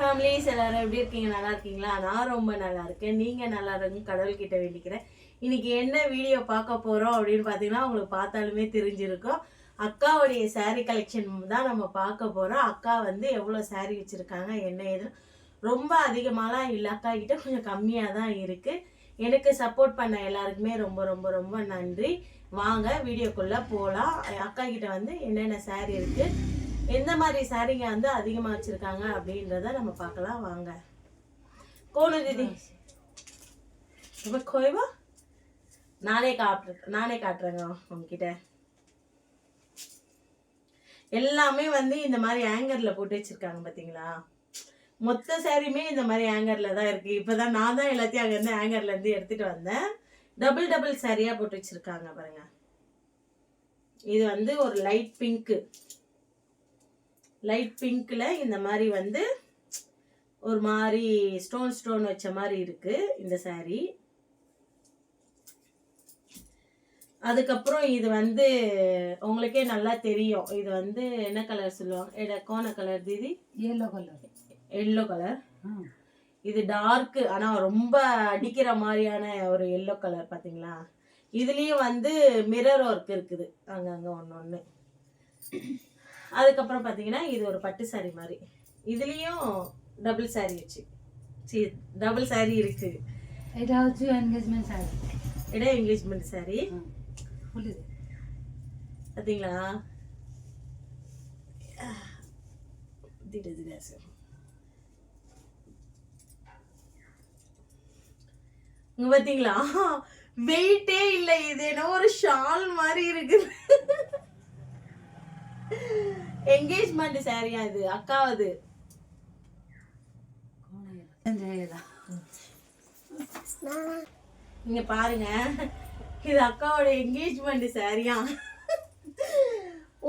Families எல்லாரும் எப்படி இருக்கீங்க? நல்லா இருக்கீங்களா? நான் ரொம்ப நல்லா இருக்கேன். நீங்கள் நல்லா இருக்கும் கடவுள்கிட்ட வேண்டிக்கிறேன். இன்னைக்கு என்ன வீடியோ பார்க்க போகிறோம் அப்படின்னு பார்த்தீங்கன்னா உங்களுக்கு பார்த்தாலுமே தெரிஞ்சிருக்கும். அக்காவுடைய சாரீ கலெக்ஷன் தான் நம்ம பார்க்க போகிறோம் அக்கா வந்து எவ்வளோ சாரீ வச்சுருக்காங்க என்ன ஏதுன்னு ரொம்ப அதிகமாகலாம் இல்லை. அக்கா கிட்ட கொஞ்சம் கம்மியாக தான் இருக்குது எனக்கு சப்போர்ட் பண்ண எல்லாருக்குமே ரொம்ப ரொம்ப ரொம்ப நன்றி. வாங்க வீடியோக்குள்ளே போகலாம் அக்கா கிட்ட வந்து என்னென்ன சாரீ இருக்குது எந்த மாதிரி சாரீங்க வந்து அதிகமாக வச்சிருக்காங்க அப்படின்றத நம்ம பார்க்கலாம் வாங்க. கோலு தீதி. இப்போ கோயவா நானே காட்டு நானே காட்டுறேங்க உங்ககிட்ட. எல்லாமே வந்து இந்த மாதிரி ஆங்கரில் போட்டு வச்சிருக்காங்க பார்த்தீங்களா மொத்த சாரியுமே இந்த மாதிரி ஆங்கரில் தான் இருக்குது இப்போ தான் நான் தான் எல்லாத்தையும் அங்கேருந்து ஆங்கர்லேருந்து எடுத்துகிட்டு வந்தேன். டபுள் டபுள் சாரியாக போட்டு வச்சிருக்காங்க பாருங்க. இது வந்து ஒரு லைட் பிங்க்கு லைட் பிங்க்ல இந்த மாதிரி வந்து ஒரு மாதிரி ஸ்டோன் ஸ்டோன் வச்ச மாதிரி இருக்கு இந்த saree. அதுக்கப்புறம் இது வந்து உங்களுக்கே நல்லா தெரியும். இது வந்து என்ன கலர் சொல்லுவாங்க? எட கோண கலர் தீதி? Yellow color. Yellow colour. இது டார்க்கு ஆனால் ரொம்ப அடிக்கிற மாதிரியான ஒரு எல்லோ கலர் பார்த்தீங்களா இதுலேயும் வந்து மிரர் ஒர்க் இருக்குது. அங்கங்கே ஒன்று ஒன்று அதுக்கப்புறம் பார்த்தீங்கன்னா இது ஒரு பட்டு சாரீ மாதிரி. இதுலேயும் டபுள் சாரீ வச்சு. சரி டபுள் சாரீ இருக்கு. ஏதாச்சும் என்கேஜ்மெண்ட் சாரீ இடம் என்கேஜ்மெண்ட் சாரீ பார்த்தீங்களா திட சார் இங்க பாத்தீங்களா? வெயிட்டே இல்லை. இது என்ன ஒரு ஷால் மாதிரி இருக்குது. என்கேஜ்மெண்ட் சாரியா இது? அக்காவது இங்க பாருங்க. இது அக்காவோட என்கேஜ்மெண்ட் சாரியா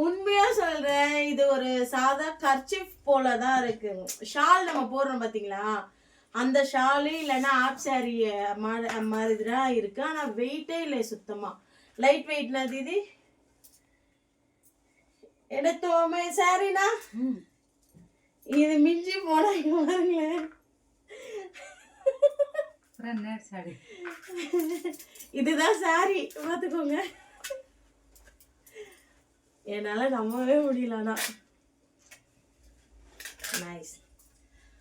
உண்மையா சொல்றேன் இது ஒரு சாதா கர்ச்சிஃப் போல தான் இருக்கு. ஷால் நம்ம போடுறோம் பாத்தீங்களா? அந்த ஷாலு இல்லைன்னா ஆப் சாரி மாதிரி தான் இருக்கு. ஆனா வெயிட்டே இல்லை சுத்தமா. லைட் வெயிட்னா தீதி? எடுத்தோமே சாரினா இது மிஞ்சி போனா பாருங்களேன். இதுதான் சாரி பார்த்துக்கோங்க. என்னால் நம்பவே முடியலண்ணா நைஸ்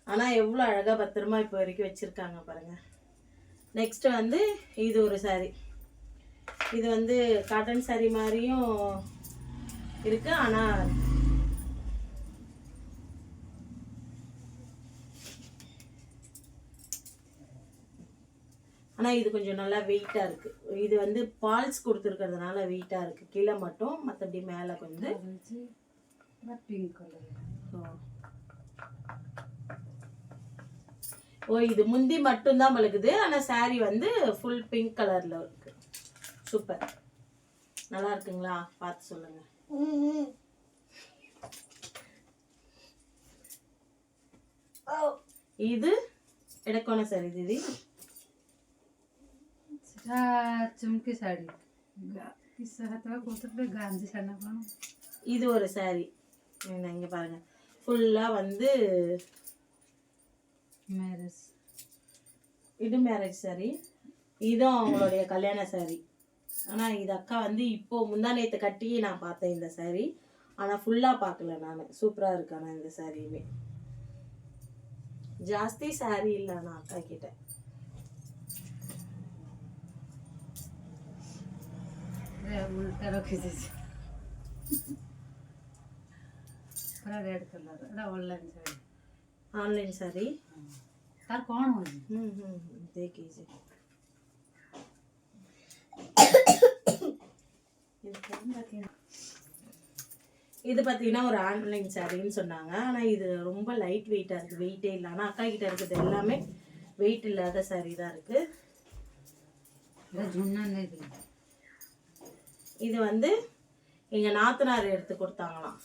ஆனால் எவ்வளோ அழகாக பத்திரமா இப்போ வரைக்கும் வச்சுருக்காங்க பாருங்கள் நெக்ஸ்ட்டு வந்து இது ஒரு சாரி இது வந்து காட்டன் சாரி மாதிரியும் இருக்கு. ஆனால் ஆனால் இது கொஞ்சம் நல்லா வெயிட்டாக இருக்குது இது வந்து பால்ஸ் கொடுத்துருக்கிறதுனால வெயிட்டாக இருக்குது கீழே மட்டும் மற்றபடி மேலே கொஞ்சம். ஓ இது முந்தி மட்டும்தான் பழுக்குது ஆனால் சாரீ வந்து ஃபுல் பிங்க் கலரில் இருக்குது சூப்பர் நல்லா இருக்குங்களா? பார்த்து சொல்லுங்கள் Oh. இது ఎడకొన సార్ ఇది ఇది ಚುಮ್ಕಿ ಸಾಡಿ ಅಥವಾ ಕೂತ್ರೆ ಗಾಂಧಿ ಸಣ್ಣ இது ஒரு சாரி இங்கே பாருங்க. ஃபுல்லாக வந்து மேரேஜ் இது மேரேஜ் சாரி இதுவும் அவங்களுடைய கல்யாண சாரி ஆனால் இது அக்கா வந்து இப்போ முந்தா நேற்று கட்டி நான் பார்த்தேன் இந்த சாரீ ஆனால் ஃபுல்லாக பார்க்கல நான். சூப்பராக இருக்கு ஆனால் இந்த சாரியுமே ஜாஸ்தி சாரி இல்லை நான் அக்கா கிட்ட. ఆన్లైన్ సారీ సార్ కోణం దేకేజీ இது பார்த்தீங்கன்னா ஒரு ஆன்லைன் சாரின்னு சொன்னாங்க. ஆனால் இது ரொம்ப லைட் வெயிட்டாக இருக்குது வெயிட்டே இல்லை. ஆனால் அக்கா கிட்ட இருக்கிறது எல்லாமே வெயிட் இல்லாத சாரி தான் இருக்குது இது வந்து எங்கள் நாத்தனார் எடுத்து கொடுத்தாங்களாம்.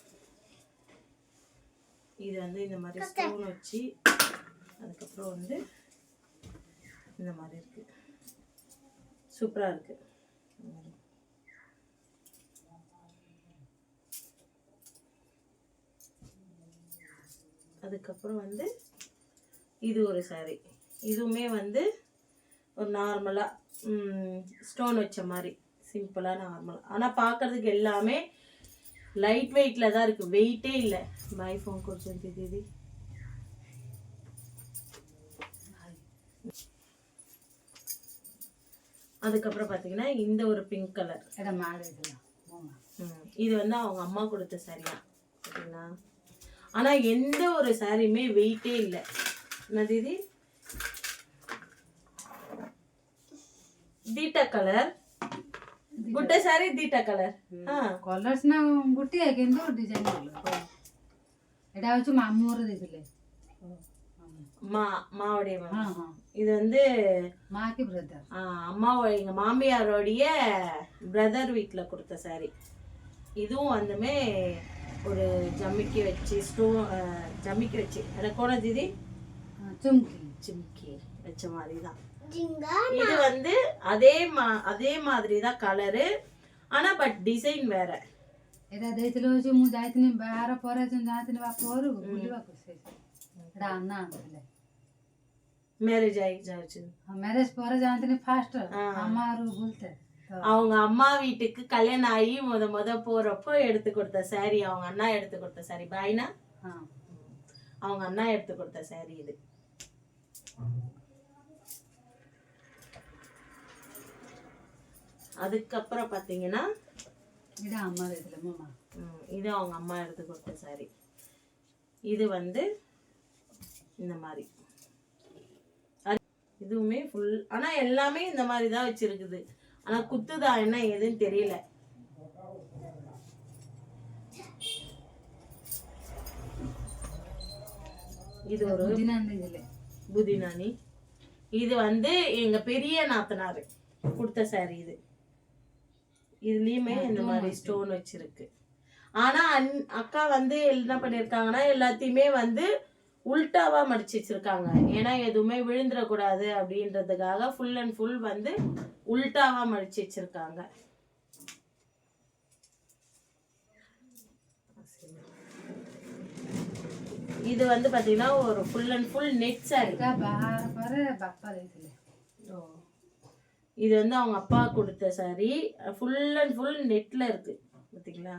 இது வந்து இந்த மாதிரி ஸ்டோன் வச்சு அதுக்கப்புறம் வந்து இந்த மாதிரி இருக்குது சூப்பராக இருக்குது அதுக்கப்புறம் வந்து இது ஒரு saree. இதுவுமே வந்து ஒரு நார்மலாக ஸ்டோன் வச்ச மாதிரி. சிம்பிளாக நார்மலாக ஆனால் பார்க்கறதுக்கு எல்லாமே லைட் வெயிட்டில் தான் இருக்குது வெயிட்டே இல்லை. பை ஃபோன் கொஞ்சம் தீதி அதுக்கப்புறம் பார்த்தீங்கன்னா இந்த ஒரு பிங்க் கலர் இது வந்து அவங்க அம்மா கொடுத்த சாரியா ஓகேங்களா ஆனால் எந்த ஒரு சாரியுமே வெயிட்டே இல்லை என்ன தீதி ದೀಟ ಕಲರ್ ಗುಡ್ಡ ಸಾರಿ ದೀಟ ಕಲರ್ ಹಾ କଲର୍ସ ନା ଗୋଟିଏ କିନ୍ତୁ ଡିଜାଇନ ଅଲଗା ଏଇଟା ହଉଛି ମାମୁଁର ଦେଇଥିଲେ மா மாவுடைய மா ହଁ ହଁ இது வந்து ମା କି ବ୍ରଦର ஆ, அம்மாவோ எங்க மாமியாரோடைய பிரதர் வீட்ல கொடுத்த சாரி இதுவும் வந்துமே ஒரு జమ్మికి వచ్చి స్టో జమ్మికి వచ్చి అలా కోనది ఇది சும்கி ஜிம்கி வச்ச மாதிரி தான் இது வந்து அதே மா அதே மாதிரி தான் கலரு ஆனா பட் டிசைன் வேற এটা দেইছিল যে মু যাইতিনি বাহার পরে যে যাইতিনি বা পরু বুলিবা কইছে এটা না আনলে ম্যারেজ আই যাইছিল ম্যারেজ পরে যাইতিনি ফার্স্ট আমার বলতে அவங்க அம்மா வீட்டுக்கு கல்யாணம் ஆகி முத முத போறப்போ எடுத்து கொடுத்த சாரி அவங்க அண்ணா எடுத்து கொடுத்த சாரி பாய்னா அவங்க அண்ணா எடுத்து கொடுத்த சாரி இது. அதுக்கப்புறம் பாத்தீங்கன்னா இது அம்மா இதுலமா இது அவங்க அம்மா எடுத்து கொடுத்த சாரி இது வந்து இந்த மாதிரி. இதுவுமே ஃபுல் ஆனால் எல்லாமே இந்த மாதிரி தான் வச்சுருக்குது. ஆனா குத்துதா என்ன ஏதுன்னு தெரியல. இது ஒரு புதினானி. இது வந்து எங்க பெரிய நாத்தனார் கொடுத்த சாரி இது. இதுலயுமே இந்த மாதிரி ஸ்டோன் வச்சிருக்கு. ஆனா அக்கா வந்து என்ன பண்ணிருக்காங்கன்னா எல்லாத்தையுமே வந்து உல்ட்டாவாக மடிச்சு வச்சுருக்காங்க. ஏன்னா எதுவுமே விழுந்துடக்கூடாது அப்படின்றதுக்காக ஃபுல் அண்ட் ஃபுல் வந்து உல்ட்டாவாக மடிச்சு வச்சுருக்காங்க. இது வந்து பார்த்தீங்கன்னா ஒரு full and full net sari இது வந்து அவங்க அப்பா கொடுத்த சாரி ஃபுல் அண்ட் ஃபுல் நெட்டில் இருக்குது பார்த்தீங்களா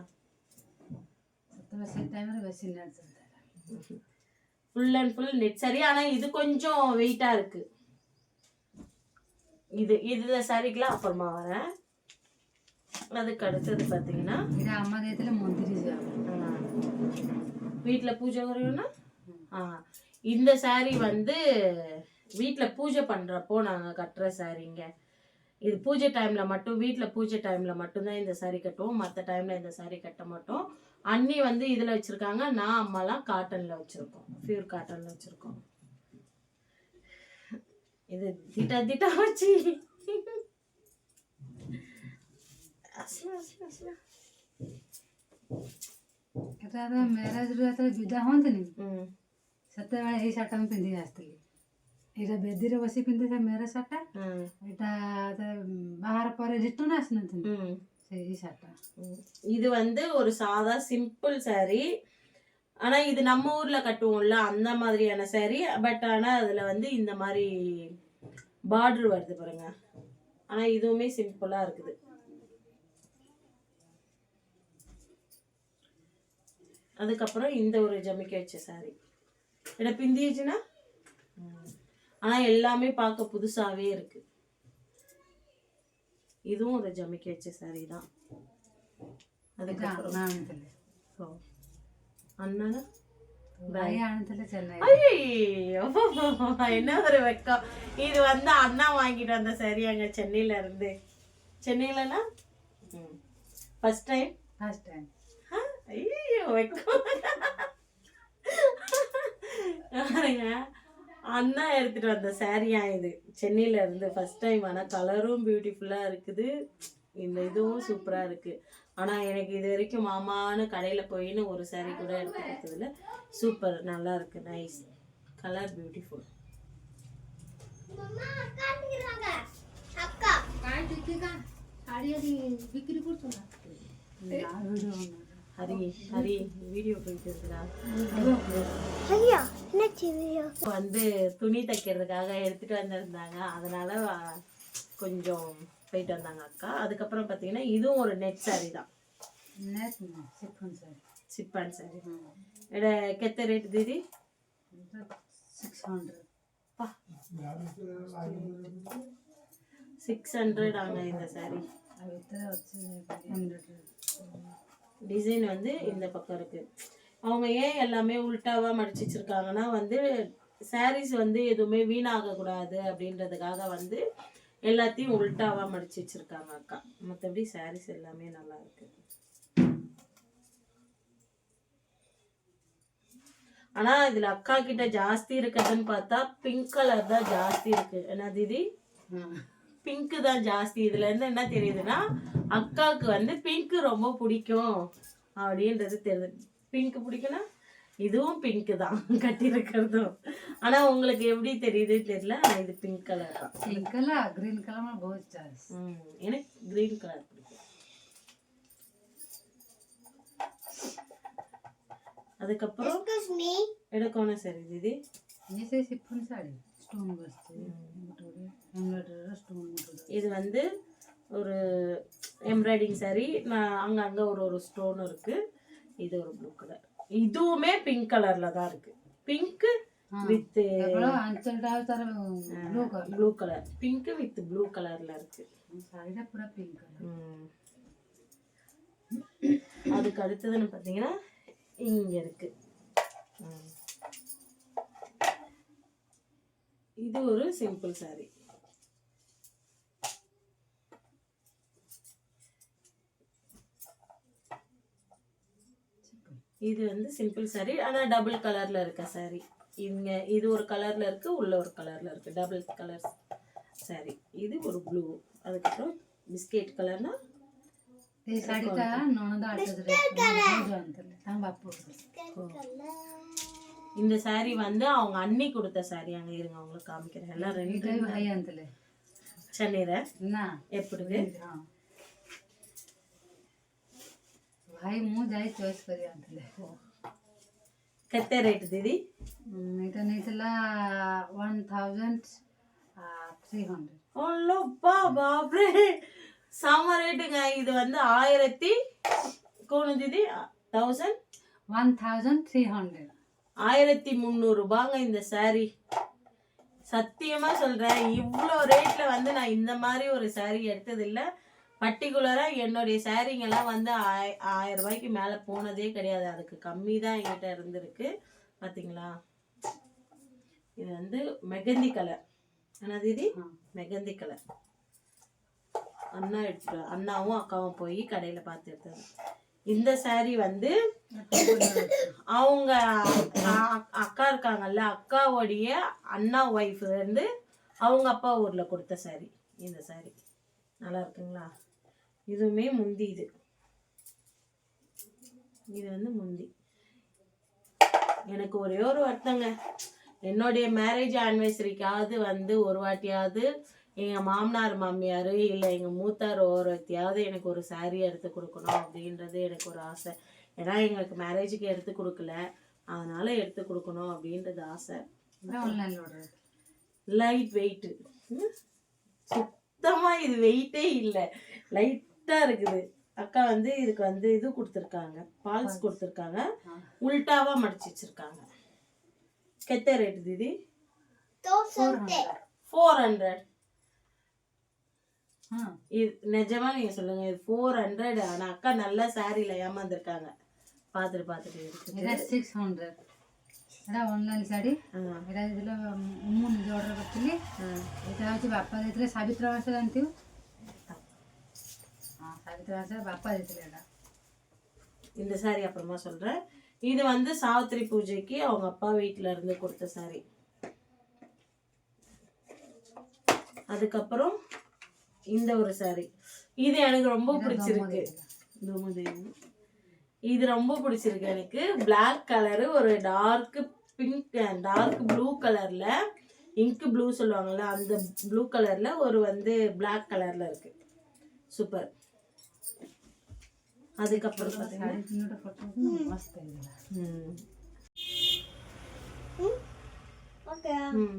ஃபுல் அண்ட் ஃபுல் நெட் சரி ஆனால் இது கொஞ்சம் வெயிட்டாக இருக்கு. இது இதில் சாரிக்கெலாம் அப்புறமா வரேன். அதுக்கு அடுத்தது பார்த்தீங்கன்னா இது அம்மா தேதியில் முந்திரி வீட்டில் பூஜை குறையும்னா? ஆ. இந்த சாரி வந்து வீட்டில் பூஜை பண்ணுறப்போ நாங்கள் கட்டுற சாரிங்க இது பூஜை டைமில் மட்டும் வீட்டில் பூஜை டைமில் மட்டும்தான் இந்த saree கட்டுவோம் மற்ற டைமில் இந்த saree கட்ட மாட்டோம் அண்ணி வந்து இதில் வச்சுருக்காங்க நான் அம்மாலாம் காட்டனில் வச்சுருக்கோம் பியூர் காட்டனில் வச்சுருக்கோம் இது திட்டா திட்டா வச்சு அஸ்மா, அஸ்மா, அஸ்மா. ଏଇଟା ତ ମ୍ୟାରେଜରୁ ଯେତେବେଳେ ବିଦା ହୁଅନ୍ତିନି ம் ସେତେବେଳେ ଏଇ ଶାଢ଼ୀଟା ମୁଁ ପିନ୍ଧିକି ଆସିଥିଲି এটা বেদিরে বসে পিন্ধিছে মেয়ের শার্টটা এটা বাহার পরে রিটার্ন আসিনছিল சரி சாட்டா இது வந்து ஒரு சாதா சிம்பிள் சாரீ ஆனால் இது நம்ம ஊரில் கட்டுவோம்ல அந்த மாதிரியான சாரீ பட் ஆனால் அதில் வந்து இந்த மாதிரி பார்டர் வருது பாருங்க. ஆனால் இதுவுமே சிம்பிளாக இருக்குது. அதுக்கப்புறம் இந்த ஒரு ஜமிக்க வச்ச சாரீ இதை பிந்திச்சுன்னா ஆனால் எல்லாமே பார்க்க புதுசாகவே இருக்கு. இதுவும் ஒரு ஜமிக்க வச்ச சாரி தான். அதுக்கப்புறம் ஓ என்ன ஒரு வெக்கம். இது வந்து அண்ணா வாங்கிட்டு வந்த சரி அங்க சென்னையில இருந்து. சென்னையிலனா? ஃபர்ஸ்ட் டைம் ஃபர்ஸ்ட் டைம் ஐயோ வெக்கம். அண்ணா எடுத்துகிட்டு வந்த சாரியா இது. சென்னையில் இருந்து ஃபஸ்ட் டைம் ஆனால் கலரும் பியூட்டிஃபுல்லாக இருக்குது. இந்த இதுவும் சூப்பராக இருக்குது ஆனால் எனக்கு இது வரைக்கும் மாமான்னு கடையில் போயின்னு ஒரு சாரீ கூட எடுத்து கொடுத்ததில்ல. சூப்பர் நல்லா இருக்குது நைஸ் கலர் பியூட்டிஃபுல் அக்கா ஹரி ஹரி வீடியோ போயிட்டு இருக்குதா வந்து துணி தைக்கிறதுக்காக எடுத்துட்டு வந்திருந்தாங்க. அதனால கொஞ்சம் போயிட்டு வந்தாங்க அக்கா. அதுக்கப்புறம் பார்த்தீங்கன்னா இதுவும் ஒரு நெட் சாரி தான். சிப்பான் சாரி எட கெத்த ரேட் தீதி? சிக்ஸ் ஹண்ட்ரட் சிக்ஸ் ஹண்ட்ரட் ஆங்க இந்த சாரி ஹண்ட்ரட் டிசைன் வந்து இந்த பக்கம் இருக்கு. அவங்க ஏன் எல்லாமே உல்டாவா மடிச்சு வச்சிருக்காங்கன்னா வந்து சாரீஸ் வந்து எதுவுமே வீணாக கூடாது அப்படின்றதுக்காக வந்து எல்லாத்தையும் உல்ட்டாவாக மடிச்சு வச்சிருக்காங்க அக்கா. மற்றபடி சாரீஸ் எல்லாமே நல்லா இருக்கு. ஆனா இதுல அக்கா கிட்ட ஜாஸ்தி இருக்கிறதுன்னு பார்த்தா பிங்க் கலர் தான் ஜாஸ்தி இருக்கு. என்ன தீதி? பிங்க்கு தான் ஜாஸ்தி. இதுல இருந்து என்ன தெரியுதுன்னா அக்காவுக்கு வந்து பிங்க்கு ரொம்ப பிடிக்கும் அப்படின்றது தெரியுது. பிங்க் பிடிக்கும்னா இதுவும் பிங்க் தான் கட்டி இருக்கிறதும் ஆனா உங்களுக்கு எப்படி தெரியுது தெரியல. இது பிங்க் கலர் தான். Pink colour green colour both choice எனக்கு கிரீன் கலர் பிடிக்கும். அதுக்கப்புறம் எனக்கு ஒன்று சரி தீதி. சாரி ஸ்டோன் வச்சு இது. வந்து ஒரு எம்ப்ராய்டிங் சரி நான் அங்கங்கே ஒரு ஒரு ஸ்டோன் இருக்குது இது ஒரு ப்ளூ கலர் இதுவுமே பிங்க் கலரில் தான் இருக்குது pink with blue colour pink with blue கலரில் இருக்குது அதுக்கு அடுத்ததுன்னு பார்த்தீங்கன்னா இங்கே இருக்குது இது ஒரு சிம்பிள் சாரீ இது வந்து சிம்பிள் சாரீ ஆனால் டபுள் கலரில் இருக்க சாரீ இங்கே இது ஒரு கலரில் இருக்குது உள்ள ஒரு கலரில் இருக்குது டபுள் கலர் சாரீ இது ஒரு ப்ளூ அதுக்கப்புறம் பிஸ்கெட் கலர்னா ಸಾಡಿಕ ನೋಣದ ಆಟದ ತಂಬಾಪು இந்த சாரி வந்து அவங்க அண்ணி கொடுத்த சாரி அங்க இருங்க உங்களுக்கு காமிக்கிறேன். எல்லாம் ரெண்டு என்ன? எப்படி? भाई மூஜாய் जाए चॉइस करी आंतले केते रेट दीदी এটা নেইতলা 1300 ஓல்லோ பா பாப்ரே. சாம ரேட்டுங்க இது வந்து ஆயிரத்தி கோணு தீதி thousand one thousand three hundred ஆயிரத்தி முந்நூறு ரூபாங்க இந்த saree. சத்தியமா சொல்றேன் இவ்வளோ ரேட்ல வந்து நான் இந்த மாதிரி ஒரு saree எடுத்தது இல்ல பர்டிகுலரா என்னுடைய சாரீங்கெல்லாம் வந்து ஆய ஆயிரம் ரூபாய்க்கு மேல போனதே கிடையாது. அதுக்கு கம்மி தான் என்கிட்ட இருந்திருக்கு. பாத்தீங்களா? இது வந்து மெகந்தி கலர் என்ன தீதி? மெகந்தி கலர் அண்ணா எடுத்துட்டு அண்ணாவும் அக்காவும் போய் கடையில பார்த்து எடுத்தது இந்த சாரி வந்து அவங்க அக்கா இருக்காங்கல்ல அக்காவுடைய அண்ணா ஒய்ஃப் வந்து அவங்க அப்பா ஊர்ல கொடுத்த சாரி இந்த சாரி நல்லா இருக்குங்களா? இதுவுமே முந்தி இது. இது வந்து முந்தி. எனக்கு ஒரே ஒரு வருத்தங்க. என்னுடைய மேரேஜ் ஆனிவர்சரிக்காவது வந்து ஒரு வாட்டியாவது எங்கள் மாமனார் மாமியார் இல்லை எங்கள் மூத்தார் ஒருத்தையாவது எனக்கு ஒரு சாரீ எடுத்து கொடுக்கணும் அப்படின்றது எனக்கு ஒரு ஆசை. ஏன்னா எங்களுக்கு மேரேஜுக்கு எடுத்து கொடுக்கல. அதனால எடுத்து கொடுக்கணும் அப்படின்றது ஆசை. லைட் வெயிட்டு சுத்தமாக இது வெயிட்டே இல்லை. லைட்டாக இருக்குது. அக்கா வந்து இதுக்கு வந்து இது கொடுத்துருக்காங்க. பால்ஸ் கொடுத்துருக்காங்க. உல்டாவாக மடிச்சு வச்சுருக்காங்க. கெத்த ரேட்டு தீதி? ஃபோர் ஹண்ட்ரட் இது நிஜமா நீங்க சொல்லுங்க. இது ஃபோர் ஹண்ட்ரட் ஆனா அக்கா நல்ல சாரியில ஏமாந்துருக்காங்க. பாத்துட்டு பாத்துட்டு சிக்ஸ் ஹண்ட்ரட் ଏଇଟା ଅନଲାଇନ୍ ଶାଢ଼ୀ ଏଇଟା ଦେଇଥିଲେ ମୁଁ ନିଜେ ଅର୍ଡ଼ର କରିଥିଲି ଏଇଟା ହେଉଛି ବାପା ଦେଇଥିଲେ ସାବିତ୍ରୀ ମାସ ଜାଣିଥିବୁ இந்த சாரி அப்புறமா சொல்கிறேன் இது வந்து சாவித்திரி பூஜைக்கு அவங்க அப்பா வீட்டில் இருந்து கொடுத்த சாரி அதுக்கப்புறம் இந்த ஒரு சாரி இது எனக்கு ரொம்ப பிடிச்சிருக்கு. இது ரொம்ப பிடிச்சிருக்கு எனக்கு. பிளாக் கலரு ஒரு டார்க் பிங்க் டார்க் ப்ளூ கலரில் இங்கு ப்ளூ சொல்லுவாங்கள்ல அந்த ப்ளூ கலரில் ஒரு வந்து பிளாக் கலரில் இருக்குது சூப்பர் அதுக்கப்புறம் பார்த்தீங்கன்னா ம். ஓகே. ம்.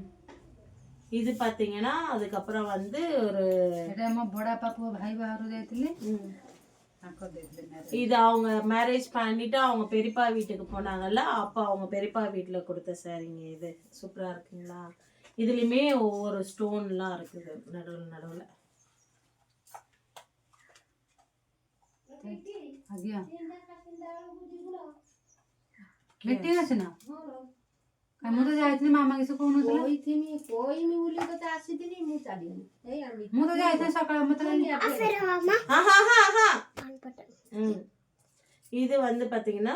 இது ಇದು ಪಾತೀನಾ ಅದಕ್ಕಪ್ಪ ಒಂದು இது அவங்க மேரேஜ் பண்ணிட்டு அவங்க பெரியப்பா வீட்டுக்கு போனாங்கல்ல அப்போ அவங்க பெரியப்பா வீட்டில் கொடுத்த சாரிங்க இது. சூப்பராக இருக்குங்களா? இதுலேயுமே ஒவ்வொரு ஸ்டோன்லாம் இருக்குது நடுவில் நடுவில். గట్టిగా చిన్న ମୁଁ ତ ଯାଇଥିଲି ମାମା କିଛି କହୁନଥିଲା। କହିଥିନି କହିମି ବୋଲି ତତେ இது வந்து பாத்தீங்கன்னா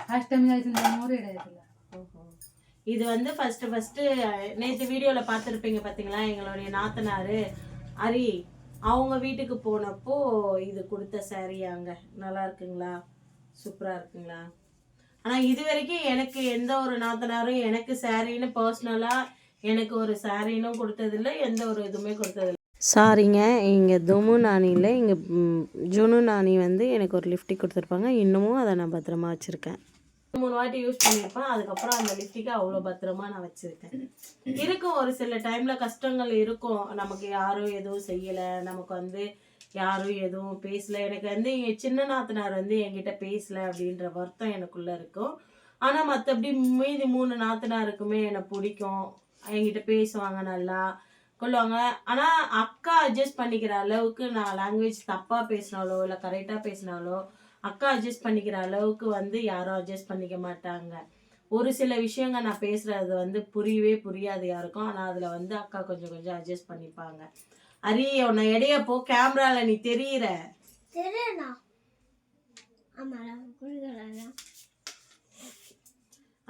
ஃபர்ஸ்ட் டைம் ஜாயிட்டு இது வந்து ஃபர்ஸ்ட் ஃபர்ஸ்ட் நேற்று வீடியோவில் பார்த்துருப்பீங்க பாத்தீங்களா எங்களுடைய நாத்தனார் அரி அவங்க வீட்டுக்கு போனப்போ இது கொடுத்த சாரி அங்க? நல்லா இருக்குங்களா? சூப்பரா இருக்குங்களா? ஆனால் இது வரைக்கும் எனக்கு எந்த ஒரு நாத்தனாரும் எனக்கு சாரின்னு பர்சனலாக எனக்கு ஒரு சாரினும் கொடுத்ததில்ல எந்த ஒரு இதுவுமே கொடுத்ததில்ல. சாரிங்க இங்கே துமு நானியில் இங்கே ஜுனு நானி வந்து எனக்கு ஒரு லிஃப்டி கொடுத்துருப்பாங்க. இன்னமும் அதை நான் பத்திரமா வச்சுருக்கேன். மூணு வாட்டி யூஸ் பண்ணியிருப்பேன். அதுக்கப்புறம் அந்த லிப்டிக்கை அவ்வளோ பத்திரமா நான் வச்சுருக்கேன். இருக்கும் ஒரு சில டைமில் கஷ்டங்கள் இருக்கும். நமக்கு யாரும் எதுவும் செய்யலை. நமக்கு வந்து யாரும் எதுவும் பேசல. எனக்கு வந்து சின்ன நாத்தனார் வந்து என்கிட்ட பேசல அப்படின்ற வருத்தம் எனக்குள்ளே இருக்கும். ஆனால் மற்றபடி மீதி மூணு நாத்தனாருக்குமே என்னை பிடிக்கும். என்கிட்ட பேசுவாங்க நல்லா கொள்ளுவாங்க ஆனால் அக்கா அட்ஜஸ்ட் பண்ணிக்கிற அளவுக்கு நான் லாங்குவேஜ் தப்பாக பேசினாலோ இல்லை கரெக்டாக பேசினாலோ அக்கா அட்ஜஸ்ட் பண்ணிக்கிற அளவுக்கு வந்து யாரும் அட்ஜஸ்ட் பண்ணிக்க மாட்டாங்க. ஒரு சில விஷயங்க நான் பேசுறது வந்து புரியவே புரியாது யாருக்கும். ஆனால் அதில் வந்து அக்கா கொஞ்சம் கொஞ்சம் அட்ஜஸ்ட் பண்ணிப்பாங்க. அரி உன்னை எடைய போ கேமரால நீ தெரியிற.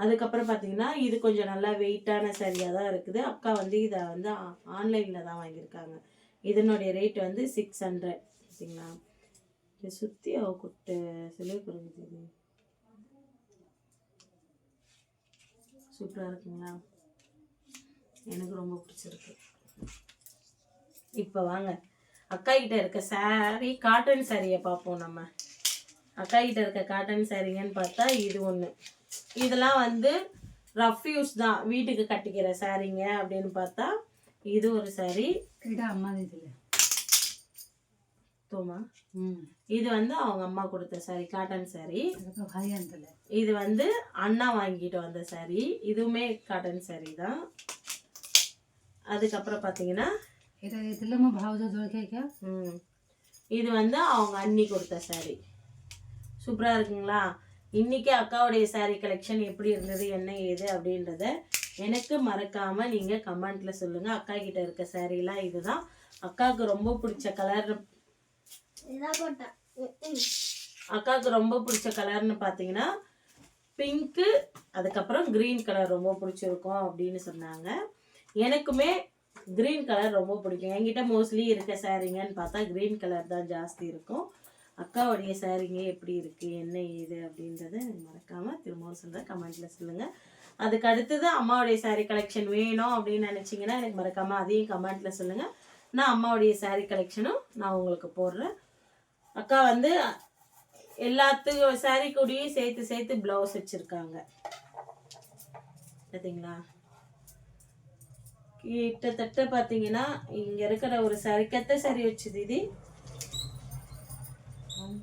அதுக்கப்புறம் பார்த்தீங்கன்னா இது கொஞ்சம் நல்லா வெயிட்டான சரியாக தான் இருக்குது. அக்கா வந்து இதை வந்து ஆன்லைனில் தான் வாங்கியிருக்காங்க. இதனுடைய ரேட் வந்து சிக்ஸ் ஹண்ட்ரட் சரிங்களா இதை சுற்றி அவ குட்டை சிலை குறைஞ்சது சூப்பராக இருக்குங்களா? எனக்கு ரொம்ப பிடிச்சிருக்கு. இப்போ வாங்க. அக்கா கிட்ட இருக்க சாரீ காட்டன் சாரியை பார்ப்போம் நம்ம. அக்கா கிட்ட இருக்க காட்டன் சாரீங்கன்னு பார்த்தா இது ஒன்று இதெல்லாம் வந்து ரஃப் யூஸ் தான். வீட்டுக்கு கட்டிக்கிற சாரீங்க அப்படின்னு பார்த்தா இது ஒரு சாரி அம்மா இதில் தோமா? ம். இது வந்து அவங்க அம்மா கொடுத்த சாரி காட்டன் சாரி இது வந்து அண்ணா வாங்கிட்டு வந்த சாரி இதுவுமே காட்டன் சாரி தான். அதுக்கப்புறம் பார்த்தீங்கன்னா ಇದು ಇದೆಲ್ಲಮ್ಮ ಭಾವದೊಳಗೆ இது வந்து அவங்க அண்ணி கொடுத்த சாரீ சூப்பராக இருக்குங்களா? இன்றைக்கி அக்காவுடைய சாரீ கலெக்ஷன் எப்படி இருந்தது என்ன ஏது அப்படின்றத எனக்கு மறக்காமல் நீங்கள் கமெண்ட்டில் சொல்லுங்கள் அக்கா கிட்ட இருக்க சாரீலாம் இதுதான். அக்காவுக்கு ரொம்ப பிடிச்ச கலர் அக்காவுக்கு ரொம்ப பிடிச்ச கலர்னு பார்த்தீங்கன்னா பிங்க்கு அதுக்கப்புறம் க்ரீன் கலர் ரொம்ப பிடிச்சிருக்கும் அப்படின்னு சொன்னாங்க. எனக்குமே க்ரீன் கலர் ரொம்ப பிடிக்கும். என்கிட்ட மோஸ்ட்லி இருக்க சாரீங்கன்னு பார்த்தா க்ரீன் கலர் தான் ஜாஸ்தி இருக்கும். அக்காவுடைய சாரீங்க எப்படி இருக்குது என்ன ஏது அப்படின்றத மறக்காமல் திரும்பவும் சொல்கிறேன் கமெண்ட்டில் சொல்லுங்கள் அதுக்கு அடுத்தது அம்மாவுடைய சாரீ கலெக்ஷன் வேணும் அப்படின்னு நினச்சிங்கன்னா எனக்கு மறக்காமல் அதையும் கமெண்ட்டில் சொல்லுங்கள் நான் அம்மாவுடைய சாரீ கலெக்ஷனும் நான் உங்களுக்கு போடுறேன். அக்கா வந்து எல்லாத்துக்கும் சாரீ கூடயும் சேர்த்து சேர்த்து ப்ளவுஸ் வச்சுருக்காங்க. பார்த்தீங்களா கிட்டத்தட்ட பார்த்தீங்கன்னா இங்கே இருக்கிற ஒரு சரி கெத்த சரி வச்சு தீதி. One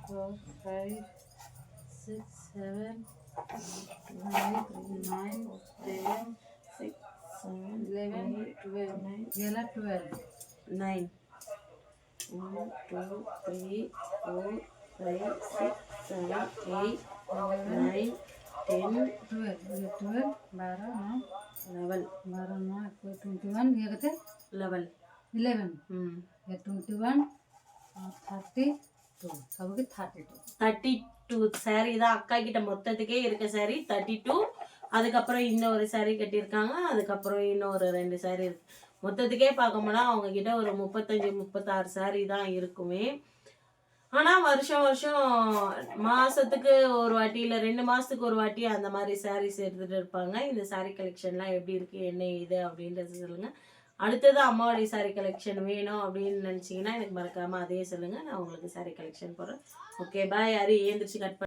four five six seven nine ten six seven eleven twelve nine எல்லாம் twelve nine one two three four five six seven eight nine ten twelve twelve பரோ லெவல் பரோனா இப்போ டுவெண்ட்டி ஒன் ஏகத்து லெவல் இலெவன் ம் twenty one thirty two சவுக்கு thirty two thirty two sari தான் அக்கா கிட்ட மொத்தத்துக்கே இருக்க sari thirty two அதுக்கப்புறம் இன்னொரு சாரீ கட்டியிருக்காங்க. அதுக்கப்புறம் இன்னொரு ரெண்டு சாரீ இருக்கு. மொத்தத்துக்கே பார்க்க போனால் அவங்க கிட்ட ஒரு முப்பத்தஞ்சு முப்பத்தாறு சாரீ தான் இருக்குமே. ஆனா வருஷம் வருஷம் மாசத்துக்கு ஒரு வாட்டி இல்ல ரெண்டு மாசத்துக்கு ஒரு வாட்டி அந்த மாதிரி சாரீஸ் எடுத்துட்டு இருப்பாங்க. இந்த saree கலெக்ஷன்லாம் எப்படி இருக்கு என்ன இது அப்படின்றது சொல்லுங்க. அடுத்தது அம்மாவுடைய saree கலெக்ஷன் வேணும் அப்படின்னு நினச்சிங்கன்னா எனக்கு மறக்காமல் அதே சொல்லுங்கள் நான் உங்களுக்கு saree கலெக்ஷன் போடுறேன். ஓகே பாய் யாரும் ஏந்திரிச்சு கட்